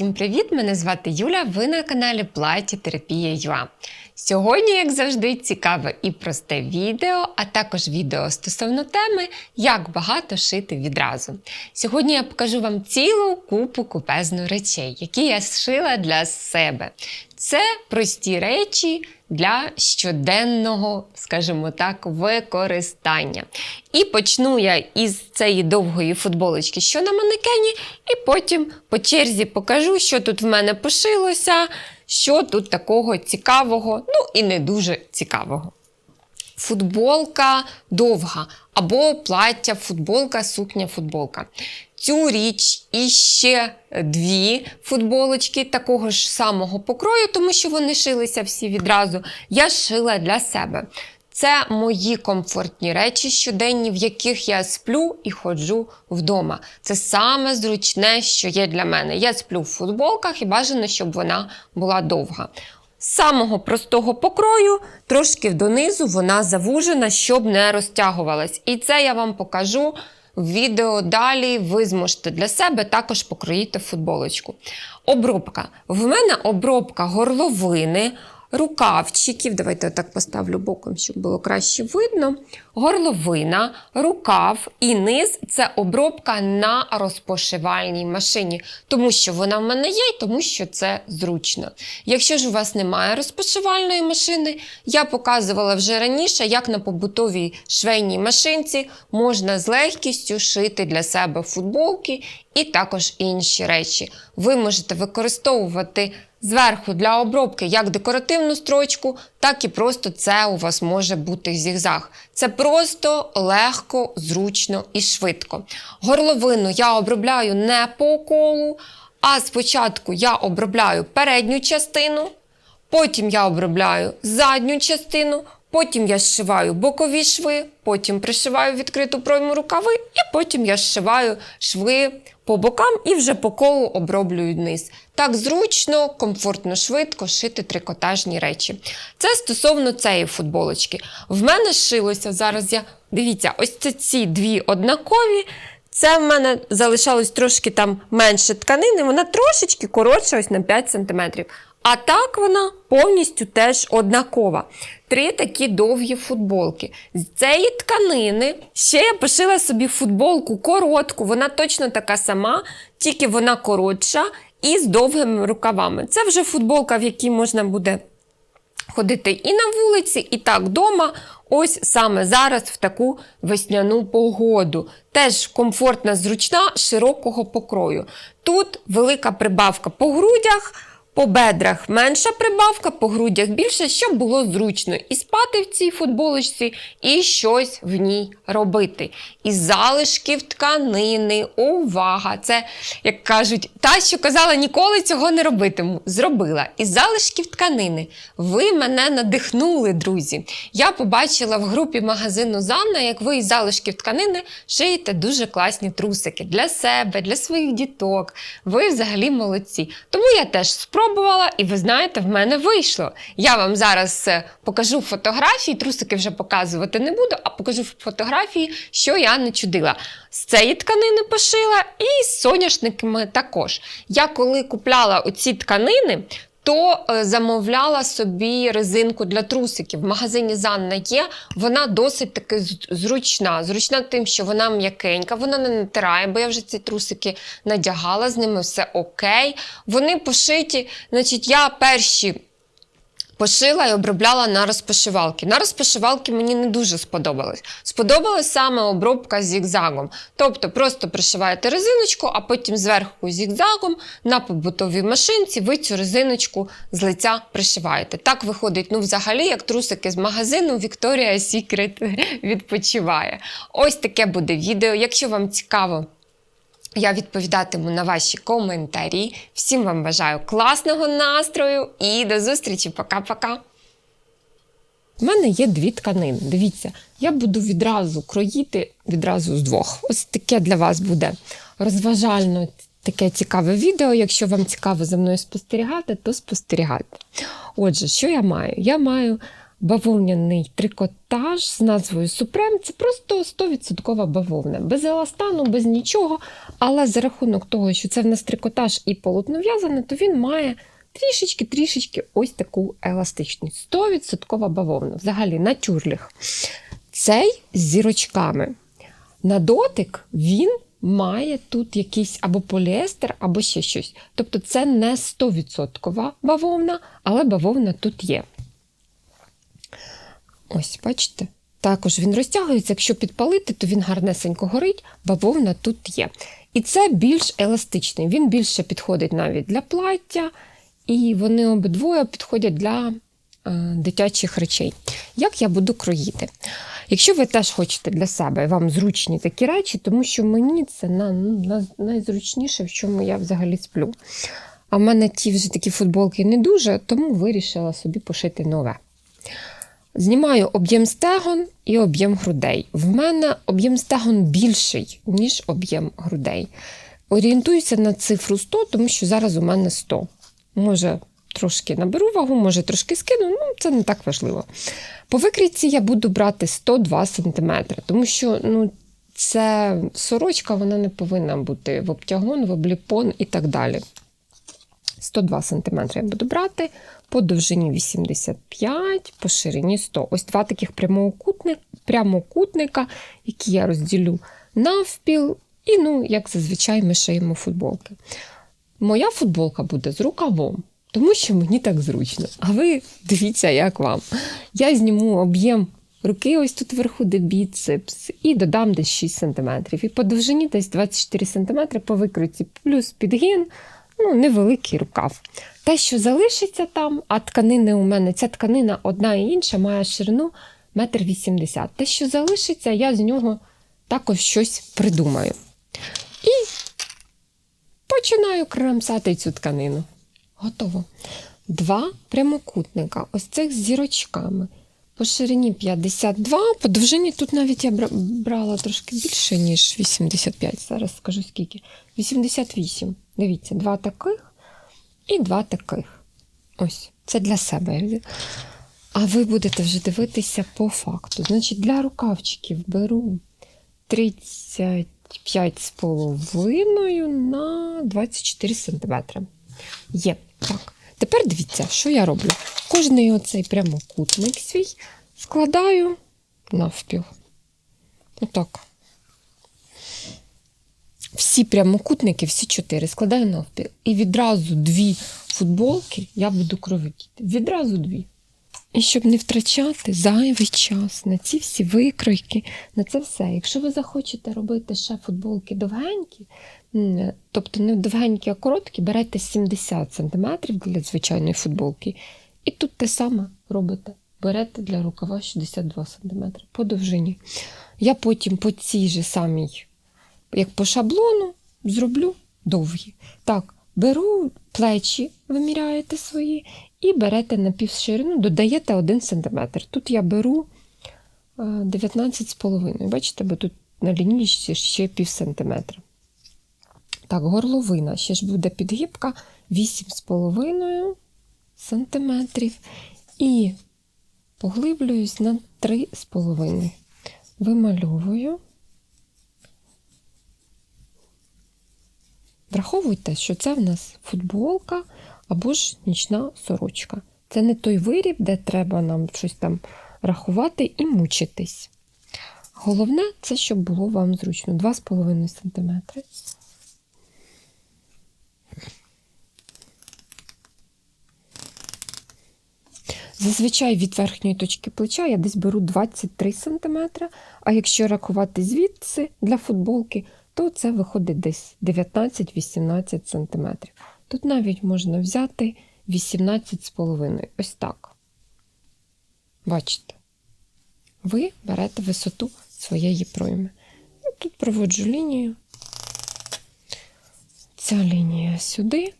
Всім привіт! Мене звати Юля. Ви на каналі Платі Терапія ЮА. Сьогодні, як завжди, цікаве і просте відео, а також відео стосовно теми, як багато шити відразу. Сьогодні я покажу вам цілу купу купезну речей, які я зшила для себе. Це прості речі для щоденного, скажімо так, використання. І почну я із цієї довгої футболочки, що на манекені, і потім по черзі покажу, що тут в мене пошилося, що тут такого цікавого, ну і не дуже цікавого. Футболка довга, або плаття, футболка, сукня, футболка. Цю річ і ще дві футболочки такого ж самого покрою, тому що вони шилися всі відразу. Я шила для себе. Це мої комфортні речі щоденні, в яких я сплю і ходжу вдома. Це саме зручне, що є для мене. Я сплю в футболках і бажано, щоб вона була довга. Самого простого покрою, трошки донизу вона завужена, щоб не розтягувалась. І це я вам покажу відео далі. Ви зможете для себе також покроїти футболочку. Обробка. В мене обробка горловини. Рукавчиків, давайте я так поставлю боком, щоб було краще видно. Горловина, рукав і низ це обробка на розпошивальній машині, тому що вона в мене є, і тому що це зручно. Якщо ж у вас немає розпошивальної машини, я показувала вже раніше, як на побутовій швейній машинці можна з легкістю шити для себе футболки і також інші речі. Ви можете використовувати. Зверху для обробки як декоративну строчку, так і просто це у вас може бути зігзаг. Це просто легко, зручно і швидко. Горловину я обробляю не по колу, а спочатку я обробляю передню частину, потім я обробляю задню частину, потім я зшиваю бокові шви, потім пришиваю відкриту пройму рукави, і потім я зшиваю шви по бокам і вже по колу оброблюю низ. Так зручно, комфортно, швидко шити трикотажні речі. Це стосовно цієї футболочки. В мене шилося зараз. Я дивіться, ось це ці дві однакові. Це в мене залишалось трошки там менше тканини, вона трошечки коротша, ось на 5 см. А так вона повністю теж однакова. Три такі довгі футболки. З цієї тканини ще я пошила собі футболку коротку, вона точно така сама, тільки вона коротша і з довгими рукавами. Це вже футболка, в якій можна буде ходити і на вулиці, і так вдома. Ось саме зараз в таку весняну погоду. Теж комфортна, зручна, широкого покрою. Тут велика прибавка по грудях. По бедрах менша прибавка, по грудях більше, щоб було зручно і спати в цій футболочці, і щось в ній робити. І залишків тканини, увага! Це, як кажуть, та, що казала, ніколи цього не робитиму. Зробила. Із залишків тканини. Ви мене надихнули, друзі. Я побачила в групі магазину Занна, як ви із залишків тканини шиєте дуже класні трусики для себе, для своїх діток. Ви взагалі молодці. Тому я теж спробую спробувала, і ви знаєте, в мене вийшло. Я вам зараз е, покажу фотографії, трусики вже показувати не буду, а покажу фотографії, що я не чудила. З цієї тканини пошила, і з соняшниками також. Я коли купляла оці тканини, то е, замовляла собі резинку для трусиків. В магазині Занна є, вона досить таки зручна. Зручна тим, що вона м'якенька, вона не натирає, бо я вже ці трусики надягала, з ними все окей. Вони пошиті, значить, я перші пошила і обробляла на розпошивалки. На розпошивалки мені не дуже сподобалось. Сподобалась саме обробка зігзагом. Тобто просто пришиваєте резиночку, а потім зверху зігзагом на побутовій машинці ви цю резиночку з лиця пришиваєте. Так виходить, ну, взагалі, як трусики з магазину Victoria's Secret відпочиває. Ось таке буде відео. Якщо вам цікаво. Я відповідатиму на ваші коментарі. Всім вам бажаю класного настрою і до зустрічі. Пока-пока. У мене є дві тканини. Дивіться, я буду відразу кроїти відразу з двох. Ось таке для вас буде розважально таке цікаве відео. Якщо вам цікаво за мною спостерігати, то спостерігайте. Отже, що я маю? Я маю бавовняний трикотаж з назвою Supreme. Це просто 100% бавовна. Без еластану, без нічого. Але за рахунок того, що це в нас трикотаж і полотно в'язане, то він має трішечки-трішечки ось таку еластичність. 100% бавовна. Взагалі на тюрлях. Цей з зірочками. На дотик він має тут якийсь або поліестер, або ще щось. Тобто це не 100% бавовна, але бавовна тут є. Ось, бачите? Також він розтягується, якщо підпалити, то він гарнесенько горить, бавовна тут є. І це більш еластичний. Він більше підходить навіть для плаття, і вони обидвоє підходять для е, дитячих речей. Як я буду кроїти? Якщо ви теж хочете для себе вам зручні такі речі, тому що мені це на, на, найзручніше, в чому я взагалі сплю. А в мене ті вже такі футболки не дуже, тому вирішила собі пошити нове. Знімаю об'єм стегон і об'єм грудей. В мене об'єм стегон більший, ніж об'єм грудей. Орієнтуюся на цифру 100, тому що зараз у мене 100. Може, трошки наберу вагу, може трошки скину, ну це не так важливо. По викрійці я буду брати 102 см, тому що ну, це сорочка вона не повинна бути в обтягон, в обліпон і так далі. 102 см я буду брати, по довжині 85, по ширині 100. Ось два таких прямокутник, прямокутника, які я розділю навпіл, і, ну, як зазвичай, ми шиємо футболки. Моя футболка буде з рукавом, тому що мені так зручно. А ви дивіться, як вам. Я зніму об'єм руки, ось тут вверху, де біцепс, і додам десь 6 см. І по довжині десь 24 см по викруті, плюс підгін, ну, невеликий рукав. Те, що залишиться там, а тканини у мене, ця тканина одна і інша, має ширину 1,80 м. Те, що залишиться, я з нього також щось придумаю. І починаю кремсати цю тканину. Готово. Два прямокутника, ось цих з зірочками. По ширині 52, по довжині тут навіть я брала трошки більше, ніж 85. Зараз скажу скільки. 88. Дивіться, два таких і два таких. Ось, це для себе. А ви будете вже дивитися по факту. Значить, для рукавчиків беру 35,5 на 24 см. Є. Так. Тепер дивіться, що я роблю. Кожний оцей прямокутник свій складаю навпіл. Отак. Всі прямокутники, всі чотири складаю навпіл. І відразу дві футболки я буду кровити. Відразу дві. І щоб не втрачати зайвий час на ці всі викройки, на це все. Якщо ви захочете робити ще футболки довгенькі, тобто не довгенькі, а короткі, берете 70 см для звичайної футболки. І тут те саме робите. Берете для рукава 62 см по довжині. Я потім по цій же самій, як по шаблону, зроблю довгі. Так, беру плечі, виміряєте свої, і берете на півширину, додаєте 1 см. Тут я беру 19,5 Бачите, бо тут на лінії ще пів сантиметра. Так, горловина ще ж буде підгибка 8,5 см. І поглиблююсь на 3,5. Вимальовую. Враховуйте, що це в нас футболка або ж нічна сорочка. Це не той виріб, де треба нам щось там рахувати і мучитись. Головне, це щоб було вам зручно 2,5 см. Зазвичай від верхньої точки плеча я десь беру 23 см, а якщо рахувати звідси для футболки, то це виходить десь 19-18 см. Тут навіть можна взяти 18,5. Ось так. Бачите? Ви берете висоту своєї пройми. Тут проводжу лінію. Ця лінія сюди.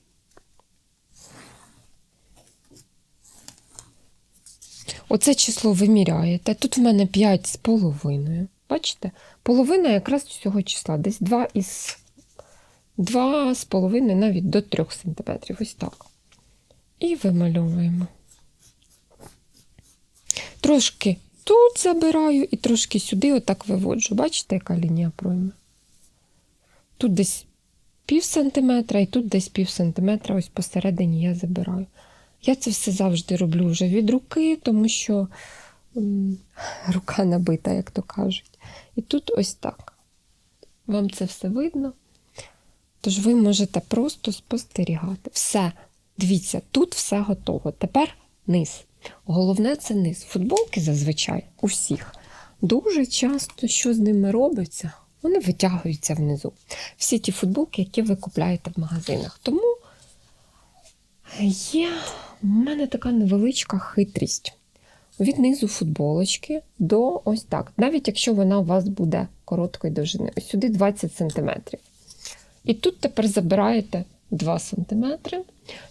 Оце число виміряєте. Тут в мене 5,5. Бачите? Половина якраз цього числа. Десь 2 із 2,5 навіть до 3 см. Ось так. І вимальовуємо. трошки тут забираю і трошки сюди отак виводжу. Бачите, яка лінія пройми? Тут десь пів сантиметра і тут десь пів сантиметра, ось посередині я забираю. Я це все завжди роблю вже від руки, тому що рука набита, як то кажуть. І тут ось так. Вам це все видно. Тож ви можете просто спостерігати. Все, дивіться, тут все готово. Тепер низ. Головне це низ. Футболки зазвичай у всіх. Дуже часто, що з ними робиться, вони витягуються внизу. Всі ті футболки, які ви купляєте в магазинах. Тому є у мене така невеличка хитрість. Від низу футболочки до ось так. Навіть якщо вона у вас буде короткої довжини, ось сюди 20 см. І тут тепер забираєте 2 см.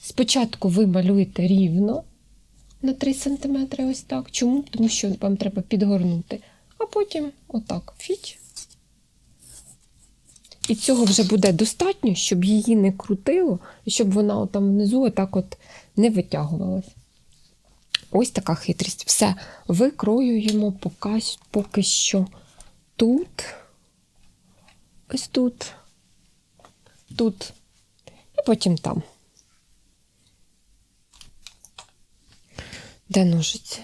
Спочатку ви малюєте рівно на 3 см, ось так. Чому? Тому що вам треба підгорнути. А потім отак фіть. І цього вже буде достатньо, щоб її не крутило, і щоб вона там внизу отак от не витягувалась. Ось така хитрість. Все, викроюємо поки, поки що тут, ось тут, тут, і потім там. Де ножиці?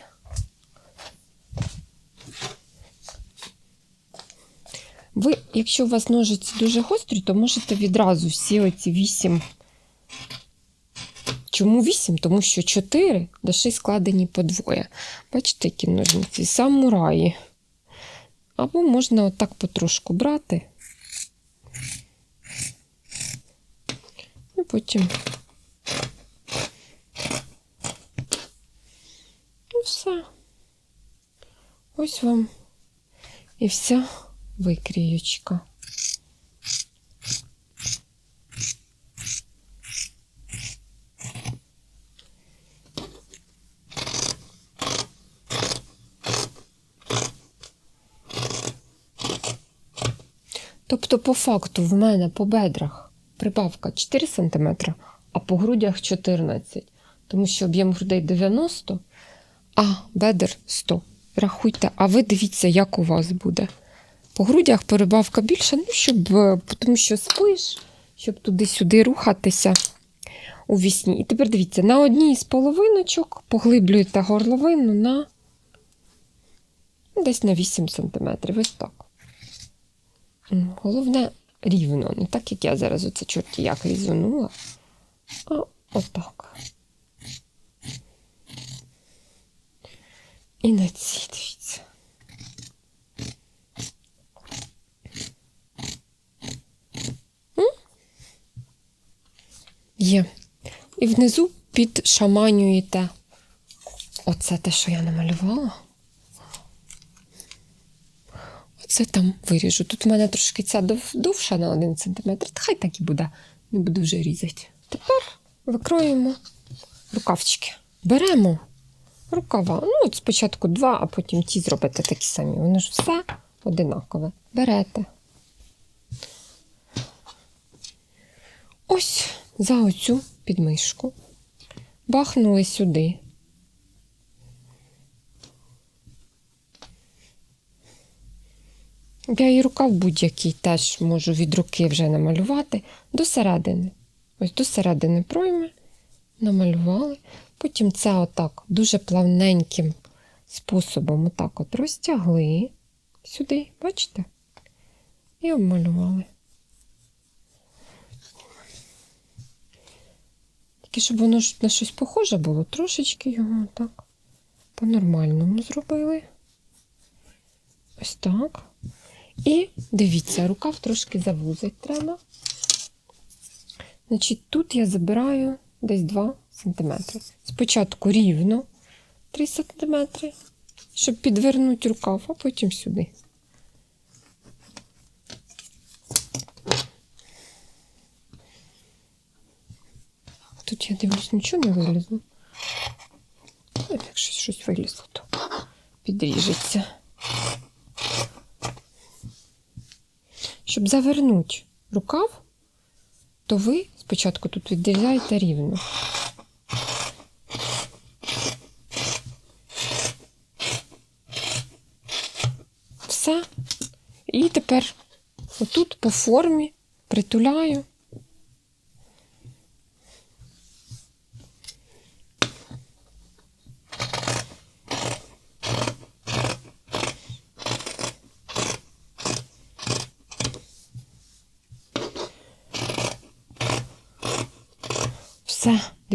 Ви, якщо у вас ножиці дуже гострі, то можете відразу всі оці вісім. Чому вісім? Тому що чотири до шість складені по двоє. Бачите, які ножниці? Самураї. Або можна отак потрошку брати. І потім. І все. Ось вам і вся викріючка. Тобто, по факту, в мене по бедрах прибавка 4 см, а по грудях 14 Тому що об'єм грудей 90, а бедер 100. Рахуйте, а ви дивіться, як у вас буде. По грудях перебавка більша, ну, щоб, е, тому що спиш, щоб туди-сюди рухатися у вісні. І тепер дивіться, на одній з половиночок поглиблюєте горловину на ну, десь на 8 см. Ось так. Головне рівно, не так, як я зараз оце чорті як різанула, а отак. І на цій дивіться. Є. І внизу підшаманюєте. Оце те, що я намалювала. Оце там виріжу. Тут в мене трошки ця дов- довша на 1 см. Та хай так і буде. Не буду вже різати. Тепер викроємо рукавчики. Беремо рукава. Ну, от спочатку два, а потім ті зробите такі самі. Вони ж все одинакове. Берете. Ось за оцю підмишку. Бахнули сюди. Я і рукав будь-який теж можу від руки вже намалювати до середини. Ось до середини пройми намалювали. Потім це отак дуже плавненьким способом отак от розтягли сюди, бачите? І обмалювали. Тільки щоб воно на щось похоже було, трошечки його так по-нормальному зробили. Ось так. І дивіться, рукав трошки завузить треба. Значить, тут я забираю десь 2 см. Спочатку рівно 3 см, щоб підвернути рукав, а потім сюди. Тут я дивлюсь, нічого не вилізло. Якщо щось вилізло, то підріжеться. Щоб завернути рукав, то ви спочатку тут відділяєте рівно. Все. І тепер отут по формі притуляю.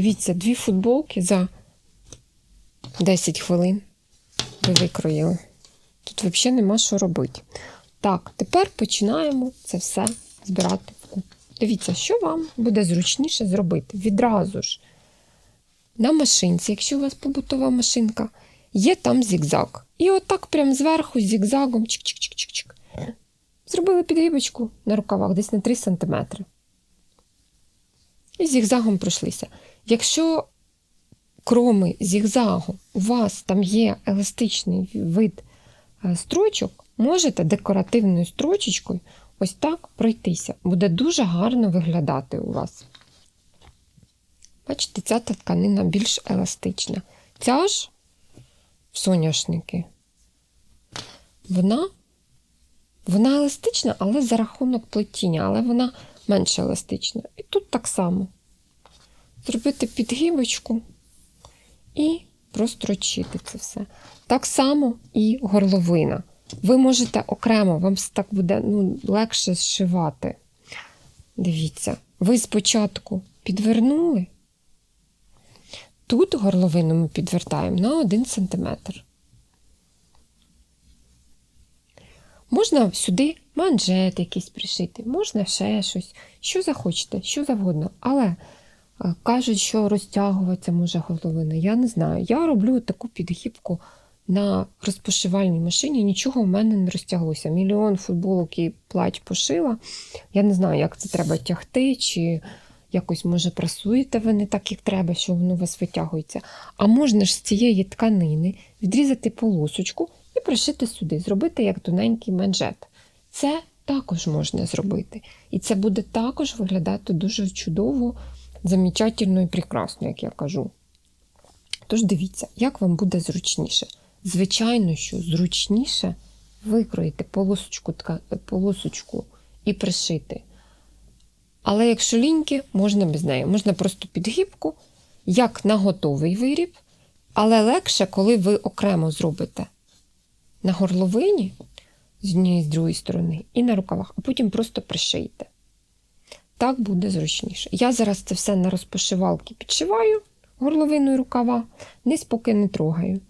Дивіться, дві футболки за 10 хвилин ви викроїли. Тут взагалі нема що робити. Так, тепер починаємо це все збирати. Дивіться, що вам буде зручніше зробити. Відразу ж на машинці, якщо у вас побутова машинка, є там зігзаг. І отак прям зверху зігзагом чик-чик-чик-чик-чик. Зробили підгибочку на рукавах десь на 3 см. І зігзагом пройшлися. Якщо кроми зігзагу у вас там є еластичний вид е, строчок, можете декоративною строчечкою ось так пройтися. Буде дуже гарно виглядати у вас. Бачите, ця тканина більш еластична. Ця ж соняшники, вона, вона еластична, але за рахунок плетіння, але вона менш еластична. І тут так само. Зробити підгибочку і прострочити це все. Так само і горловина. Ви можете окремо, вам так буде ну, легше зшивати. Дивіться, ви спочатку підвернули. Тут горловину ми підвертаємо на 1 см. Можна сюди манжет якийсь пришити, можна ще щось, що захочете, що завгодно. Але кажуть, що розтягуватися може горловина. Я не знаю. Я роблю таку підгибку на розпошивальній машині, нічого в мене не розтяглося. Мільйон футболок і плать пошила. Я не знаю, як це треба тягти, чи якось, може, прасуєте ви не так, як треба, що воно у вас витягується. А можна ж з цієї тканини відрізати полосочку і пришити сюди, зробити як тоненький манжет. Це також можна зробити. І це буде також виглядати дуже чудово, замечательно і прекрасно, як я кажу. Тож дивіться, як вам буде зручніше. Звичайно, що зручніше викроїти полосочку, полосочку і пришити. Але якщо ліньки, можна без неї. Можна просто підгибку, як на готовий виріб, але легше, коли ви окремо зробите на горловині з однієї з другої сторони і на рукавах, а потім просто пришийте. Так буде зручніше. Я зараз це все на розпошивалки підшиваю горловиною рукава, низ поки не трогаю.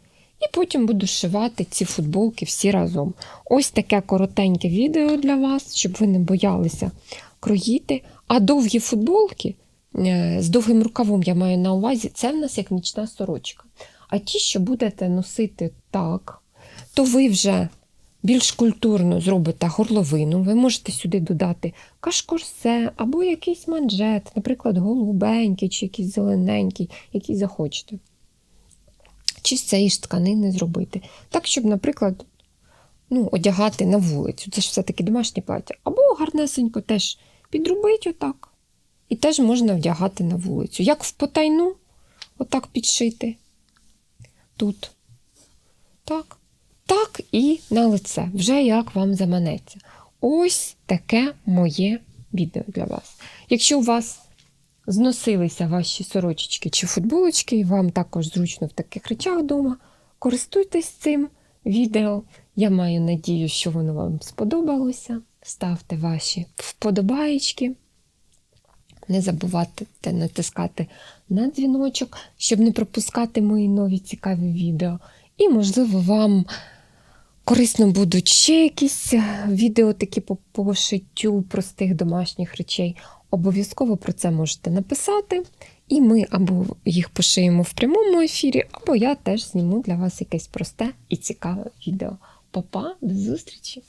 І потім буду шивати ці футболки всі разом. Ось таке коротеньке відео для вас, щоб ви не боялися кроїти. А довгі футболки е, з довгим рукавом я маю на увазі, це в нас як нічна сорочка. А ті, що будете носити так, то ви вже більш культурно зробите горловину. Ви можете сюди додати кашкорсе або якийсь манжет, наприклад, голубенький чи якийсь зелененький, який захочете. Чи з цієї ж тканини зробити. Так, щоб, наприклад, ну, одягати на вулицю. Це ж все-таки домашнє плаття. Або гарнесенько теж підробить отак. І теж можна вдягати на вулицю. Як в потайну, отак підшити. Тут. Так. Так і на лице. Вже як вам заманеться. Ось таке моє відео для вас. Якщо у вас зносилися ваші сорочечки чи футболочки, і вам також зручно в таких речах вдома, користуйтесь цим відео. Я маю надію, що воно вам сподобалося. Ставте ваші вподобаєчки. Не забувайте натискати на дзвіночок, щоб не пропускати мої нові цікаві відео. І, можливо, вам корисно будуть ще якісь відео такі по пошиттю простих домашніх речей. Обов'язково про це можете написати, і ми або їх пошиємо в прямому ефірі, або я теж зніму для вас якесь просте і цікаве відео. Па-па, до зустрічі!